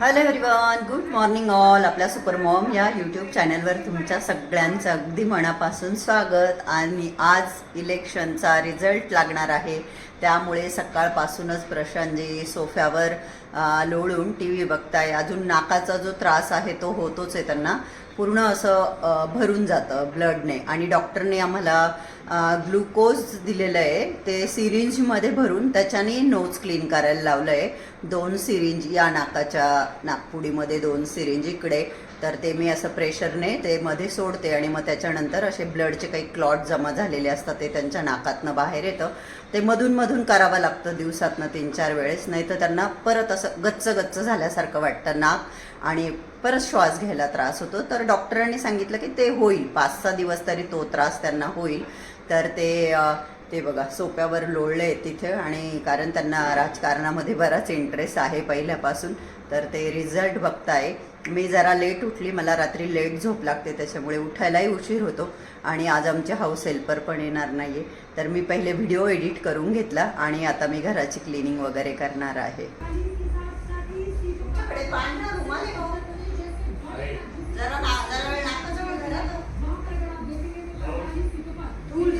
Hello everyone good morning all आपल्या super mom या YouTube चॅनलवर तुमच्या सगळ्यांचं अगदी मनापासून स्वागत. आणि आज इलेक्शनचा रिझल्ट लागणार आहे. त्यामुळे सकाळपासूनच प्रशांतजी सोफ्यावर लोळून टी व्ही बघताय. अजून नाकाचा जो त्रास आहे तो होतोच आहे त्यांना. पूर्ण असं भरून जातं ब्लडने आणि डॉक्टरने आम्हाला ग्लुकोज दिलेलं आहे. ते सिरिंजमध्ये भरून त्याच्याने नोज क्लीन करायला लावलं आहे. दोन सिरिंज या नाकाच्या नागपुडीमध्ये दोन सिरिंज इकडे. तर ते मी असं प्रेशरने ते मध्ये सोडते आणि मग त्याच्यानंतर असे ब्लडचे काही क्लॉट जमा झालेले असतात ते त्यांच्या नाकातनं बाहेर येतं. ते मधून मधून करावं लागतं दिवसातनं तीन चार वेळेस. नाही तर त्यांना परत असं गच्च गच्च झाल्यासारखं वाटतं नाक आणि परत श्वास घ्यायला त्रास होतो. तर डॉक्टरांनी सांगितलं की ते होईल. पाच सहा दिवस तरी तो त्रास त्यांना होईल. तर ते ते बघा सोप्यावर लोळले तिथे आणि कारण त्यांना राजकारणामध्ये बराच इंटरेस्ट आहे पहिल्यापासून तर ते रिझल्ट बघताय. मी जरा लेट उठली मला रात्री लेट झोप लागते त्याच्यामुळे उठायलाही उशीर होतो आणि आज आमचे हाऊस हेल्पर पण येणार नाही आहे तर मी पहिले व्हिडिओ एडिट करून घेतला आणि आता मी घराची क्लिनिंग वगैरे करणार आहे. जरा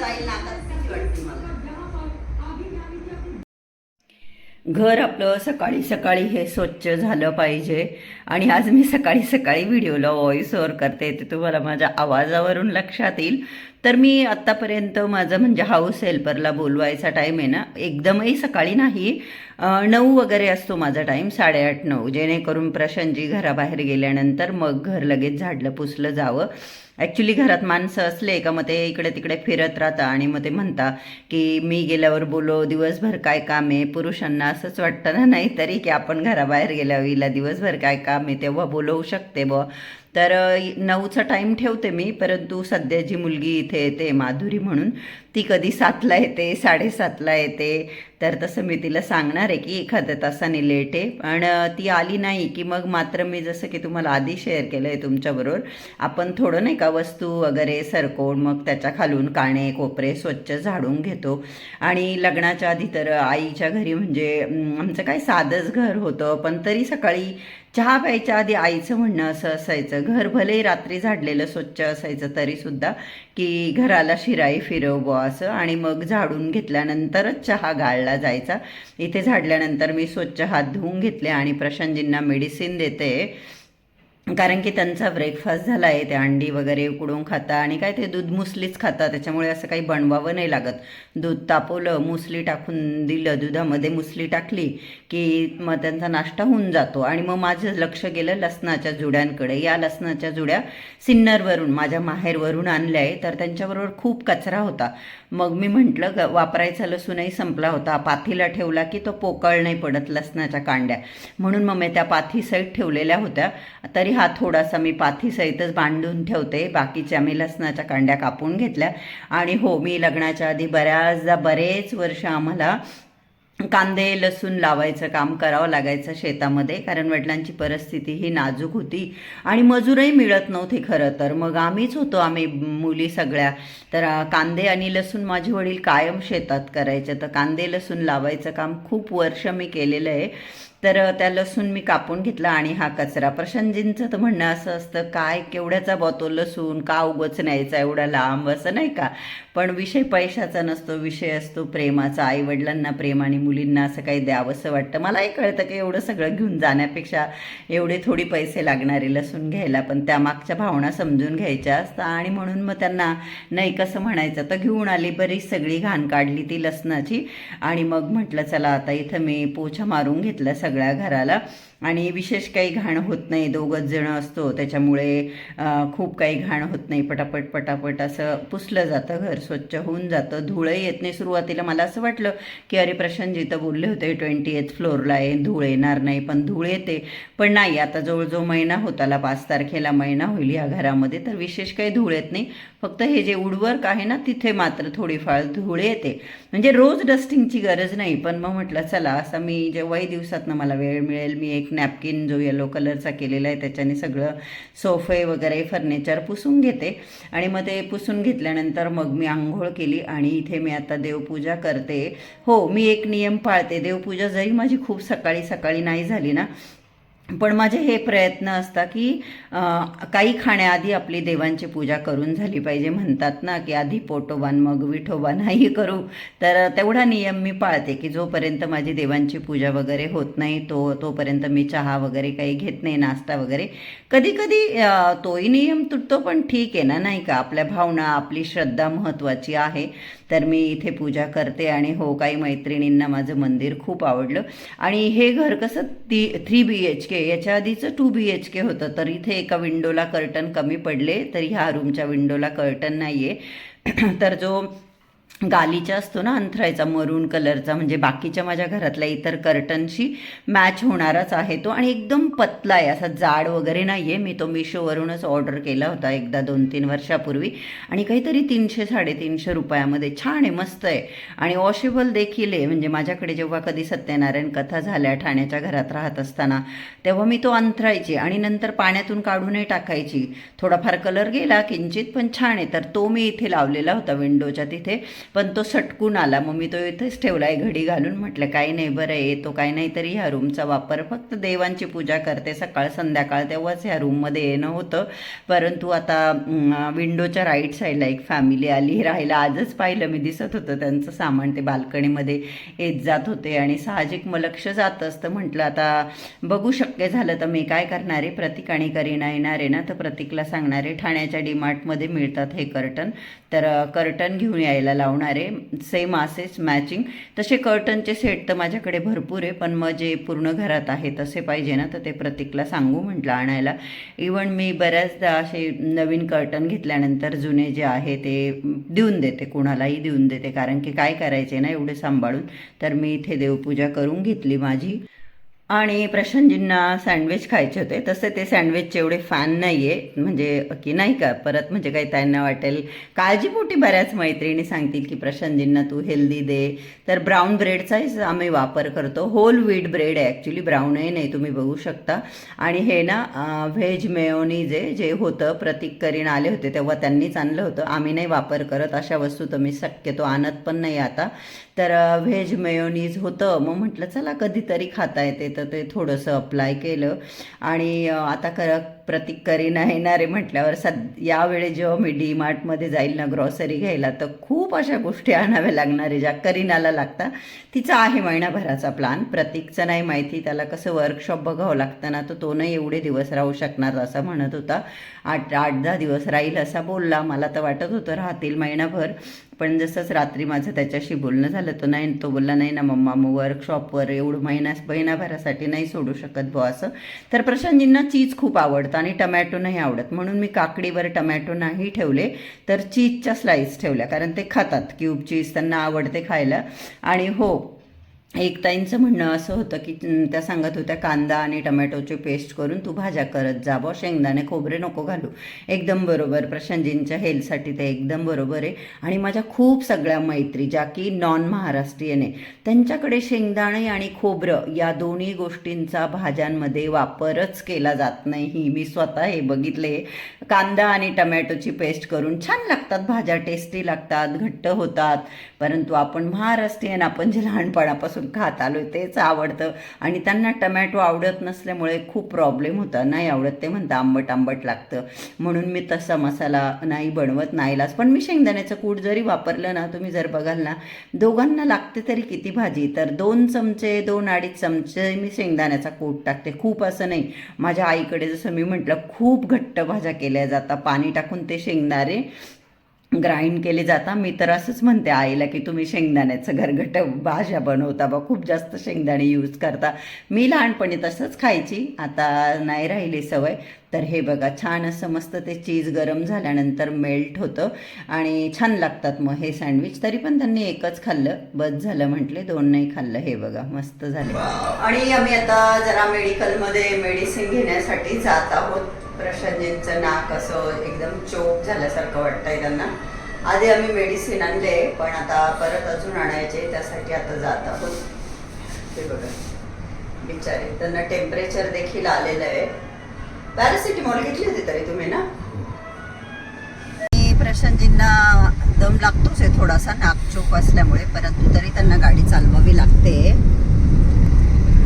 जाईल ना आता भीती वाटते मला. घर आपलं सकाळी सकाळी हे स्वच्छ झालं पाहिजे. आणि आज मी सकाळी सकाळी व्हिडिओला व्हॉइस ओव्हर करते. ते तुम्हाला माझ्या आवाजावरून लक्षात येईल. तर मी आत्तापर्यंत माझं म्हणजे हाऊस हेल्परला बोलवायचा टाईम आहे ना एकदमही सकाळी नाही. नऊ वगैरे असतो माझा टाईम साडेआठ नऊ. जेणेकरून प्रशांतजी घराबाहेर गेल्यानंतर मग घर लगेच झाडलं पुसलं जावं. ॲक्च्युली घरात माणसं असले का मग ते इकडे तिकडे फिरत राहता आणि मग ते म्हणता की मी गेल्यावर बोलो दिवसभर काय काम आहे? पुरुषांना असंच वाटतं ना नाही तरी की आपण घराबाहेर गेल्या हिला दिवसभर काय काम आहे तेव्हा बोलवू शकते बुवा. तर नऊचा टाईम ठेवते मी परंतु सध्या जी मुलगी इथे येते माधुरी म्हणून. ती कधी सातला येते साडेसातला येते. तर तसं मी तिला सांगणार आहे की एखाद्या तासाने लेट आहे. पण ती आली नाही की मग मात्र मी जसं की तुम्हाला आधी शेअर केलं आहे तुमच्याबरोबर आपण थोडं नाही का वस्तू वगैरे सरकवून मग त्याच्या खालून काणे कोपरे स्वच्छ झाडून घेतो. आणि लग्नाच्या आधी तर आईच्या घरी म्हणजे आमचं काय साधंच घर होतं. पण तरी सकाळी चहा प्यायच्या आधी आईचं म्हणणं असं असायचं घर भले रात्री झाडलेलं स्वच्छ असायचं तरीसुद्धा की घराला शिराई फिरव बुवा असं आणि मग झाडून घेतल्यानंतरच चहा गाळला जायचा. इथे झाडल्यानंतर मी स्वच्छ हात धुवून घेतले आणि प्रशांतजींना मेडिसिन देते. कारण की त्यांचा ब्रेकफास्ट झाला आहे ते अंडी वगैरे उकडून खाता आणि काय ते दूध मुसलीच खाता त्याच्यामुळे असं काही बनवावं नाही लागत. दूध तापवलं मुसली टाकून दिलं दुधामध्ये मुसली टाकली की मग त्यांचा नाश्ता होऊन जातो. आणि मग माझं लक्ष गेलं लसणाच्या जुड्यांकडे. या लसणाच्या जुड्या सिन्नरवरून माझ्या माहेरवरून आणल्या आहे तर त्यांच्याबरोबर खूप कचरा होता. मग मी म्हटलं ग वापरायचा लसूणही संपला होता. पाथीला ठेवला की तो पोकळ नाही पडत लसणाच्या कांड्या. म्हणून मग मी त्या पाथीसहित ठेवलेल्या होत्या. तरी हा थोडासा मी पाथीसहितच बांधून ठेवते. बाकीच्या मी लसणाच्या कांड्या कापून घेतल्या. आणि हो मी लग्नाच्या आधी बऱ्याचदा बरेच वर्ष आम्हाला कांदे लसूण लावायचं काम करावं लागायचं शेतामध्ये कारण वडिलांची परिस्थिती ही नाजूक होती आणि मजूरही मिळत नव्हते खरं तर. मग आम्हीच होतो आम्ही मुली सगळ्या. तर कांदे आणि लसूण माझे वडील कायम शेतात करायचे. तर कांदे लसूण लावायचं काम खूप वर्ष मी केलेलं आहे. तर त्या लसूण मी कापून घेतला आणि हा कचरा. प्रशांतजींचं तर म्हणणं असं असतं काय केवढ्याचा बॉतो लसूण? का उगच न्यायचा एवढा लांब? असं नाही का? पण विषय पैशाचा नसतो विषय असतो प्रेमाचा. आईवडिलांना प्रेम आणि मुलींना असं काही द्यावंसं वाटतं. मलाही कळतं की एवढं सगळं घेऊन जाण्यापेक्षा एवढे थोडी पैसे लागणारे लसूण घ्यायला पण त्यामागच्या भावना समजून घ्यायच्या असतात आणि म्हणून मग त्यांना नाही कसं म्हणायचं? तर घेऊन आली बरीच सगळी घाण काढली ती लसणाची. आणि मग म्हटलं चला आता इथं मी पोछा मारून घेतला सगळ्या घराला. आणि विशेष काही घाण होत नाही. दोघंच जण असतो. त्याच्यामुळे खूप काही घाण होत नाही. पटापट पटापट असं पुसलं जातं. घर स्वच्छ होऊन जातं. धुळही येत नाही सुरुवातीला मला असं वाटलं की अरे प्रशांतजी तर बोलले होते ट्वेंटी एथ फ्लोअरला आहे. धूळ येणार नाही पण धूळ येते. पण नाही आता जवळजवळ महिना होत आला. पाच तारखेला महिना होईल या घरामध्ये. तर विशेष काही धूळ येत नाही. फक्त हे जे उडवर्क आहे ना तिथे मात्र थोडीफार धूळ येते. म्हणजे रोज डस्टिंगची गरज नाही. पण मग म्हटलं चला असं मी जेव्हाही दिवसातनं मला वेळ मिळेल मी एक नॅपकिन जो येलो कलरचा केलेला आहे त्याच्याने सगळं सोफे वगैरे फर्निचर पुसून घेते. आणि मग ते पुसून घेतल्यानंतर मग मी आंघोळ केली आणि इथे मी आता देवपूजा करते. हो मी एक नियम पाळते. देवपूजा जरी माझी खूप सकाळी सकाळी नाही झाली ना पण माझे हे प्रयत्न असतात की काही खाण्याआधी आपली देवांची पूजा करून झाली पाहिजे. म्हणतात ना की आधी पोटोबान मग विठोबा नाही करू. तर तेवढा नियम मी पाळते की जोपर्यंत माझी देवांची पूजा वगैरे होत नाही तो तोपर्यंत मी चहा वगैरे काही घेत नाही नाश्ता वगैरे. कधी कधी तोही नियम तुटतो पण ठीक आहे ना नाही का? आपल्या भावना आपली श्रद्धा महत्त्वाची आहे. तर मी इथे पूजा करते आणि हो काही मैत्रिणींना माझं मंदिर खूप आवडलं. आणि हे घर कसं ती थ्री बी एच के याच्या आधीचं टू बी एच के होतं. तर इथे एका विंडोला कर्टन कमी पडले तर ह्या रूमच्या विंडोला कर्टन नाही आहे तर जो गालीचा असतो ना अंथरायचा मरून कलरचा म्हणजे बाकीच्या माझ्या घरातल्या इतर कर्टनशी मॅच होणाराच आहे तो. आणि एकदम पतला आहे असा जाड वगैरे नाही आहे मी तो मिशोवरूनच ऑर्डर केला होता एकदा दोन तीन वर्षापूर्वी. आणि काहीतरी तीनशे साडेतीनशे रुपयामध्ये. छान आहे मस्त आहे. आणि वॉशेबल देखील आहे. म्हणजे माझ्याकडे जेव्हा कधी सत्यनारायण कथा झाल्या ठाण्याच्या घरात राहत असताना तेव्हा मी तो अंथरायची. आणि नंतर पाण्यातून काढूनही टाकायची. थोडाफार कलर गेला किंचित पण छान आहे. तर तो मी इथे लावलेला होता विंडोच्या तिथे. पण तो सटकून आला. मग मी तो इथेच ठेवला. आहे घडी घालून म्हटलं काही नाही बरं आहे. येतो काही नाही तरी ह्या रूमचा वापर. फक्त देवांची पूजा करते. सकाळ संध्याकाळ तेव्हाच ह्या रूममध्ये येणं होतं. परंतु आता विंडोच्या राईट साईडला एक फॅमिली आली. राहायला आजच पाहिलं. मी दिसत होतं. त्यांचं सामान ते बाल्कनीमध्ये येत जात होते. आणि साहजिक मग लक्ष जात असतं. म्हटलं आता बघू शक्य झालं तर मी काय करणार आहे? प्रतीक आणि करीना येणार आहे ना? तर प्रतीकला सांगणार आहे ठाण्याच्या डीमार्टमध्ये मिळतात हे कर्टन तर कर्टन घेऊन यायला लावून लावणार आहे. सेम असेच मॅचिंग तसे कर्टनचे सेट तर माझ्याकडे भरपूर आहे पण मग जे पूर्ण घरात आहे तसे पाहिजे ना तर ते प्रतीकला सांगू म्हटलं आणायला. इवन मी बऱ्याचदा असे नवीन कर्टन घेतल्यानंतर जुने जे आहे ते देऊन देते कुणालाही देऊन देते. कारण की काय करायचे ना एवढे सांभाळून. तर मी इथे देवपूजा करून घेतली माझी. आणि प्रशांतजींना सँडविच खायचे होते. तसे ते सँडविचचे एवढे फॅन नाही आहे म्हणजे की नाही का? परत म्हणजे काही त्यांना वाटेल. काळजीपोटी बऱ्याच मैत्रिणी सांगतील की प्रशांतजींना तू हेल्दी दे. तर ब्राऊन ब्रेडचाच आम्ही वापर करतो. होल व्हीट ब्रेड आहे. ॲक्च्युली ब्राऊनही नाही. तुम्ही बघू शकता. आणि हे ना व्हेज मेयोनीज आहे. जे होतं प्रतीक करीन आले होते तेव्हा त्यांनीच आणलं होतं. आम्ही नाही वापर करत. अशा वस्तू तर मी शक्यतो आणत पण नाही आता. तर व्हेज मेयोनीज होतं. मग म्हटलं चला कधीतरी खाता येते. तर ते थोडंसं अप्लाय केलं. आणि आता कर प्रतीक करीना येणारे म्हटल्यावर सद यावेळी जेव्हा मी डी मार्टमध्ये जाईल ना ग्रॉसरी घ्यायला तर खूप अशा गोष्टी आणाव्या लागणार आहे ज्या करीनाला लागता. तिचा आहे महिनाभराचा प्लान प्रतीकचं नाही माहिती त्याला कसं वर्कशॉप बघावं लागतं ना तर तो नाही एवढे दिवस राहू शकणार असं म्हणत होता. आठ आठ दहा दिवस राहील असा बोलला. मला तर वाटत होतं राहतील महिनाभर पण जसंच रात्री माझं त्याच्याशी बोलणं झालं तर नाही तो बोलला नाही ना मम्मा मग वर्कशॉपवर एवढं महिना महिनाभरासाठी नाही सोडू शकत बुवा असं. तर प्रशांतजींना चीज खूप आवडतं. आणि टमॅटो नाही आवडत. म्हणून मी काकडीवर टमॅटो नाही ठेवले तर चीजच्या स्लाईस ठेवल्या कारण ते खातात. क्यूब चीज त्यांना आवडते खायला. आणि हो एक ताईंचं म्हणणं असं होतं की त्या सांगत होत्या कांदा आणि टमॅटोची पेस्ट करून तू भाज्या करत जा बॉ शेंगदाणे खोबरे नको घालू. एकदम बरोबर प्रशांतजींच्या हेल्थसाठी ते एकदम बरोबर आहे. आणि माझ्या खूप सगळ्या मैत्री ज्या की नॉन महाराष्ट्रीयन आहे. त्यांच्याकडे शेंगदाणे आणि खोबरं या दोन्ही गोष्टींचा भाज्यांमध्ये वापरच केला जात नाही. मी स्वतः हे बघितले. कांदा आणि टमॅटोची पेस्ट करून छान लागतात भाज्या टेस्टी लागतात घट्ट होतात. परंतु आपण महाराष्ट्रीयन आपण जे लहानपणापासून खात आलो तेच आवडतं. आणि त्यांना टमॅटो आवडत नसल्यामुळे खूप प्रॉब्लेम होता. नाही आवडत ते म्हणतं आंबट आंबट लागतं. म्हणून मी तसा मसाला नाही बनवत नाहीलाच पण मी शेंगदाण्याचं कूट जरी वापरलं ना तुम्ही जर बघाल ना दोघांना लागते तरी किती भाजी. तर दोन चमचे दोन अडीच चमचे मी शेंगदाण्याचा कूट टाकते. खूप असं नाही. माझ्या आईकडे जसं मी म्हटलं खूप घट्ट भाज्या केल्या जातात. पाणी टाकून ते शेंगदाणे ग्राइंड केले जाता. मी तर असंच म्हणते आईला की तुम्ही शेंगदाण्याचं घरगट भाज्या बनवता बा खूप जास्त शेंगदाणे यूज करता. मी लहानपणी तसंच खायची. आता नाही राहिली सवय. तर हे बघा छान असं मस्त ते चीज गरम झाल्यानंतर मेल्ट होतं आणि छान लागतात मग हे सँडविच तरी पण त्यांनी एकच खाल्लं. बस झालं म्हटले दोन नाही खाल्लं. हे बघा मस्त झालं. आणि आम्ही आता जरा मेडिकलमध्ये मेडिसिन घेण्यासाठी जात आहोत. प्रशांतजींचं नाक असं एकदम चोक झाल्यासारखं वाटतंय त्यांना. आधी आम्ही मेडिसिन आणले पण आता परत अजून आणायचे त्यासाठी आता जात आहोत. ते बघा. बिचारे. त्यांना टेम्परेचर देखील आलेलं आहे. पॅरासिटीमॉल घेतली होती तरी तुम्ही ना? प्रशांतजींना दम लागतोच आहे थोडासा नाक चोक असल्यामुळे परंतु तरी त्यांना गाडी चालवावी लागते.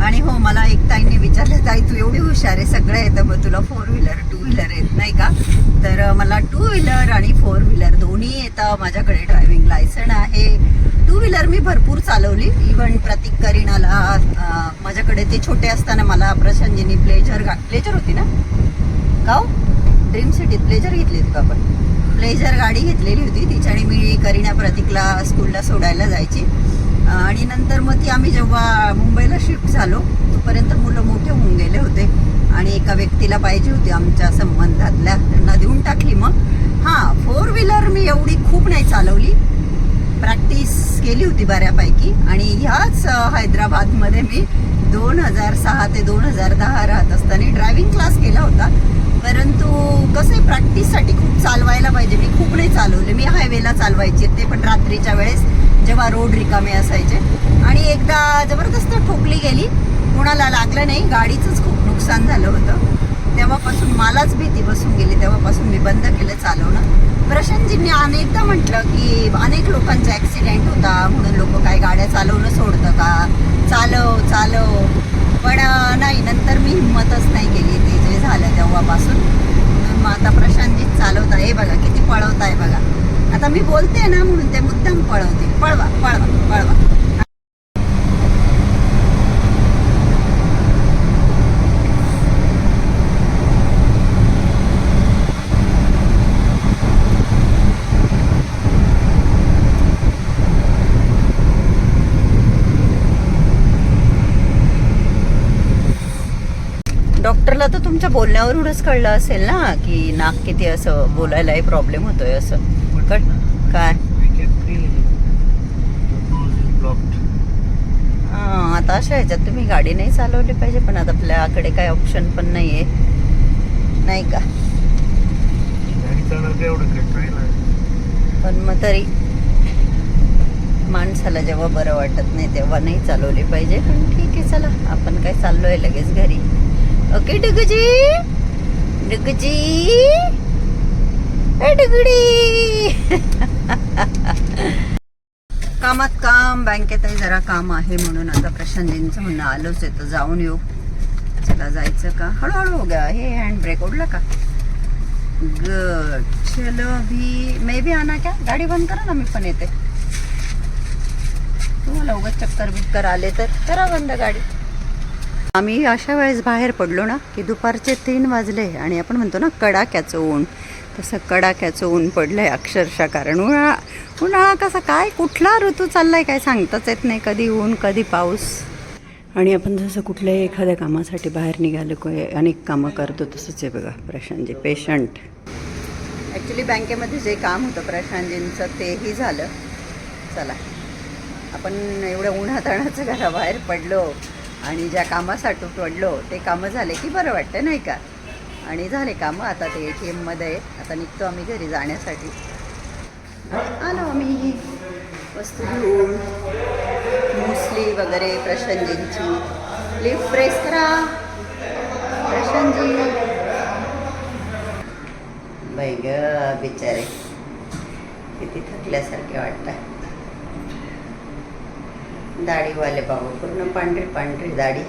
आणि हो मला एक ताईने विचारलं ताई तू एवढी हुशार आहे सगळं येतं मग तुला फोर व्हीलर टू व्हीलर येत नाही का? तर मला टू व्हीलर आणि फोर व्हीलर दोन्ही येतं माझ्याकडे ड्रायव्हिंग लायसन आहे. टू व्हीलर मी भरपूर चालवली इव्हन प्रतीक करीनाला माझ्याकडे ते छोटे असताना मला प्रशांतजीनी प्लेजर प्लेजर होती ना? का ड्रीम सिटीत प्लेजर घेतली होती का आपण? प्लेजर गाडी घेतलेली होती तिच्याने मी करीना प्रतीकला स्कूलला सोडायला जायची. आणि नंतर मग ती आम्ही जेव्हा मुंबईला शिफ्ट झालो तोपर्यंत मुलं मोठे होऊन गेले होते. आणि एका व्यक्तीला पाहिजे होती आमच्या संबंधातल्या. त्यांना देऊन टाकली मग. हां फोर व्हीलर मी एवढी खूप नाही चालवली. प्रॅक्टिस केली होती बऱ्यापैकी. आणि ह्याच हैदराबादमध्ये मी दोन हजार सहा ते दोन हजार दहा राहत असताना ड्रायव्हिंग क्लास केला होता. परंतु कसं आहे प्रॅक्टिससाठी खूप चालवायला पाहिजे. मी खूप नाही चालवले. मी हायवेला चालवायचे ते पण रात्रीच्या वेळेस जेव्हा रोड रिकामे असायचे. आणि एकदा जबरदस्त ठोकली गेली. कोणाला लागलं नाही. गाडीचंच खूप नुकसान झालं होतं. तेव्हापासून मलाच भीती बसून गेली. तेव्हापासून मी बंद केलं चालवणं. प्रशांतजींनी अनेकदा म्हटलं की अनेक लोकांचा ॲक्सिडेंट होता. म्हणून लोक काय गाड्या चालवणं सोडतं का? चालव चालव. पण नाही. नंतर मी हिंमतच नाही केली ते. झालं तेव्हापासून. मग आता प्रशांतजीत चालवत आहे बघा किती पळवत आहे बघा. आता मी बोलते ना म्हणून ते मुद्दाम पळवते. पळवा पळवा पळवा डॉक्टरला तर तुमच्या बोलण्यावरूनच कळलं असेल ना की नाक किती असं बोलायलाही प्रॉब्लेम होतोय असं. कट काय? हां आता अशा ह्याच्यात तुम्ही गाडी नाही चालवली पाहिजे पण आता आपल्याकडे काय ऑप्शन पण नाही आहे नाही. का पण मग तरी माणसाला जेव्हा बरं वाटत नाही तेव्हा नाही चालवली पाहिजे. पण ठीक आहे चला. आपण काय चाललोय लगेच घरी. ओके डुगुजी? डुगुजी? ए डुगुडी! कामात काम बँकेतही जरा काम आहे म्हणून आता प्रशांतजींचं म्हणणं आलोच येतं जाऊन येऊ. चला जायचं का? हळूहळू हो गया हे हँड ब्रेक ओढला का? गुड चलो भी मे भी आना क्या? गाडी बंद करा ना मी पण येते. तुम्हाला उगाच चक्कर बिक्कर आले तर करा बंद गाडी. आम्ही अशा वेळेस बाहेर पडलो ना की दुपारचे तीन वाजले आणि आपण म्हणतो ना कडाक्याचं ऊन. तसं कडाक्याचं ऊन पडलं आहे अक्षरशः कारण उन्हाळा उन्हाळा कसा काय कुठला ऋतू चाललाय काय सांगताच येत नाही. कधी ऊन कधी पाऊस. आणि आपण जसं कुठल्याही एखाद्या कामासाठी बाहेर निघालो को अनेक कामं करतो तसंच आहे बघा प्रशांतजी पेशंट ॲक्च्युली बँकेमध्ये जे काम होतं प्रशांतजींचं तेही झालं. चला आपण एवढ्या उन्हाताणाचं घराबाहेर पडलो. आणि ज्या कामासाठी पडलो ते कामं झाले की बरं वाटतं नाही का? आणि झाले कामं. आता ते ए टी एममध्ये आता निघतो आम्ही घरी जाण्यासाठी. आलो आम्ही. वस्तू घेऊन. मुसली वगैरे प्रशांतजींची लिफ्ट प्रेस करा. प्रशांतजी. बाई ग बिचारे. किती थकल्यासारखे वाटतं दाढीवाले बाबू पूर्ण पांढरी पांढरी दाढी.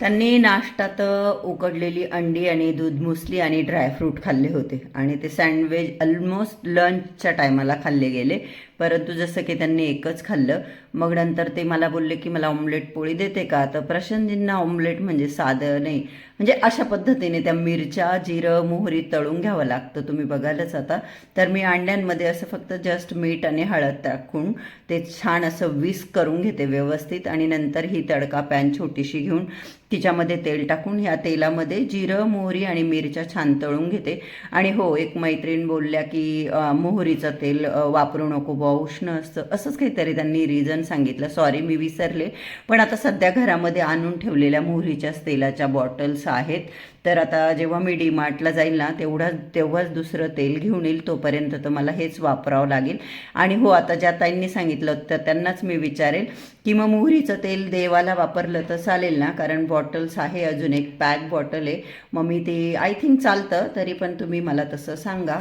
त्यांनी नाश्तात उकडलेली अंडी आणि दूध मुसली आणि ड्रायफ्रूट खाल्ले होते. आणि ते सँडविच ऑलमोस्ट लंचच्या टायमाला खाल्ले गेले. परंतु जसं की त्यांनी एकच खाल्लं मग नंतर ते मला बोलले की मला ऑमलेट पोळी देते का? तर प्रशांतजींना ऑमलेट म्हणजे साधं नाही. म्हणजे अशा पद्धतीने त्या मिरच्या जिरं मोहरी तळून घ्यावं लागतं. तुम्ही बघायलाच आता. तर मी अंड्यांमध्ये असं फक्त जस्ट मीठ आणि हळद टाकून ते छान असं विस्क करून घेते व्यवस्थित. आणि नंतर ही तडका पॅन छोटीशी घेऊन तिच्यामध्ये तेल टाकून ह्या तेलामध्ये जिरं मोहरी आणि मिरच्या छान तळून घेते. आणि हो एक मैत्रीण बोलल्या की मोहरीचं तेल वापरू नको उष्ण असतं. असंच काहीतरी त्यांनी रिझन सांगितलं. सॉरी मी विसरले. पण आता सध्या घरामध्ये आणून ठेवलेल्या मोहरीच्याच तेलाच्या बॉटल्स आहेत. तर आता जेव्हा मी डीमार्टला जाईल ना तेवढा तेव्हाच दुसरं तेल घेऊन येईल. तोपर्यंत तर मला हेच वापरावं लागेल. आणि हो आता ज्या ताईंनी सांगितलं तर त्यांनाच मी विचारेल की मग मोहरीचं तेल देवाला वापरलं तर चालेल ना? कारण बॉटल्स आहे अजून एक पॅक बॉटल आहे. मग मी ते आय थिंक चालतं तरी पण तुम्ही मला तसं सांगा.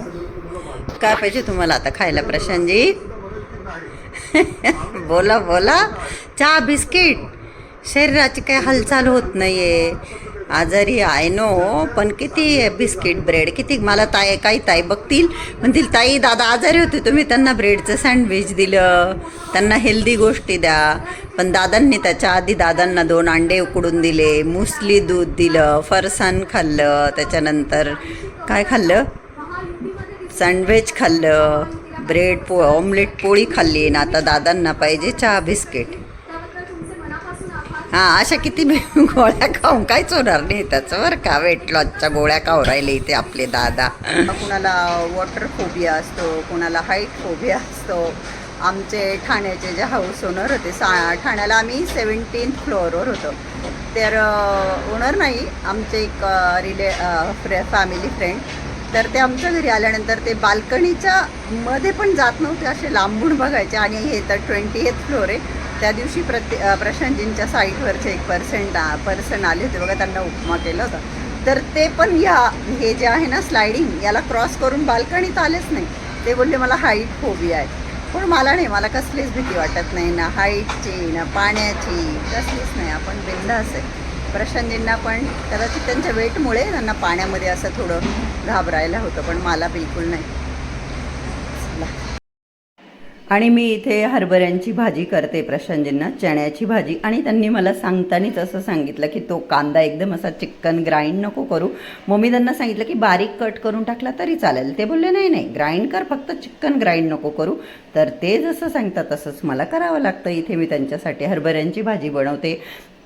काय पाहिजे तुम्हाला आता खायला प्रशांतजी? बोला बोला. चहा बिस्किट. शरीराची काही हालचाल होत नाही आहे आजारी आहे नो पण किती बिस्किट ब्रेड किती मला ताई काही ताई बघतील. म्हणतील ताई दादा आजारी होते तुम्ही त्यांना ब्रेडचं सँडविच दिलं. त्यांना हेल्दी गोष्टी द्या. पण दादांनी त्याच्या आधी दादांना दोन अंडे उकडून दिले मुसली दूध दिलं फरसाण खाल्लं त्याच्यानंतर काय खाल्लं? सँडविच खाल्लं. ब्रेड पो ऑमलेट पोळी खाल्ली ना. आता दादांना पाहिजे चहा बिस्किट. हां अशा किती गोळ्या खाऊन काहीच होणार नाही त्याचं बरं का. वेट लॉसच्या गोळ्या खाऊ राहिले इथे आपले दादा. कुणाला वॉटर फोबिया असतो कुणाला हाईट फोबिया असतो. आमचे ठाण्याचे जे हाऊस ओनर होते सा ठाण्याला आम्ही सेवन्टीन फ्लोअरवर होतो. तर ओनर नाही आमचे एक रिले फ्रे फॅमिली फ्रेंड तर ते आमच्या घरी आल्यानंतर ते बाल्कनीच्या मध्ये पण जात नव्हते असे लांबून बघायचे. आणि हे तर ट्वेंटी एथ फ्लोअर आहे. त्या दिवशी प्रत्ये प्रशांतजींच्या साईटवरचे एक पर्सेंट पर्सन आले होते बघा त्यांना उपमा केला होता. तर ते पण या हे जे आहे ना स्लायडिंग याला क्रॉस करून बाल्कनीत आलेच नाही. ते बोलले मला हाईट फोबी आहे. पण मला नाही मला कसलीच भीती वाटत नाही. ना हाईटची ना पाण्याची कसलीच नाही. आपण बिंदास आहे. प्रशांतजींना पण कदाचित त्यांच्या वेटमुळे त्यांना पाण्यामध्ये असं थोडं घाबरायला होतं पण मला बिलकुल नाही. आणि मी इथे हरभऱ्यांची भाजी करते प्रशांतजींना चण्याची भाजी. आणि त्यांनी मला सांगतानीच असं सांगितलं की तो कांदा एकदम असा चिकन ग्राइंड नको करू. मग मी त्यांना सांगितलं की बारीक कट करून टाकला तरी चालेल. ते बोलले नाही नाही ग्राइंड कर फक्त चिकन ग्राइंड नको करू. तर ते जसं सांगतात तसंच मला करावं लागतं. इथे मी त्यांच्यासाठी हरभऱ्यांची भाजी बनवते.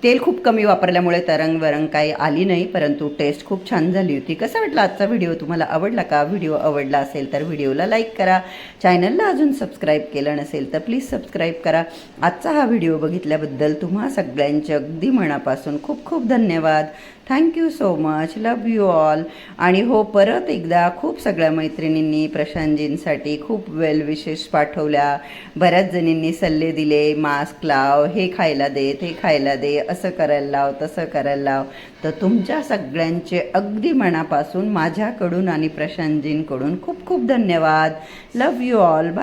तेल खूप कमी वापरल्यामुळे तरंग वरंग काही आली नाही परंतु टेस्ट खूप छान झाली होती. कसा वाटला आजचा व्हिडिओ तुम्हाला आवडला का? व्हिडिओ आवडला असेल तर व्हिडिओला लाईक करा. चॅनलला अजून सबस्क्राईब केलं नसेल तर प्लीज सबस्क्राईब करा. आजचा हा व्हिडिओ बघितल्याबद्दल तुम्हा सगळ्यांचे अगदी मनापासून खूप खूप धन्यवाद. Thank you so much love you all आणि हो परत एकदा खूप सगळ्या मैत्रिणींनी प्रशांतजींसाठी खूप वेल विशेष पाठवल्या. बऱ्याच जणींनी सल्ले दिले मास्क लाव हे खायला दे ते खायला दे असं करायला लाव तसं करायला लाव. तर तुमच्या सगळ्यांचे अगदी मनापासून माझ्याकडून आणि प्रशांतजींकडून खूप खूप धन्यवाद. लव यू ऑल बाय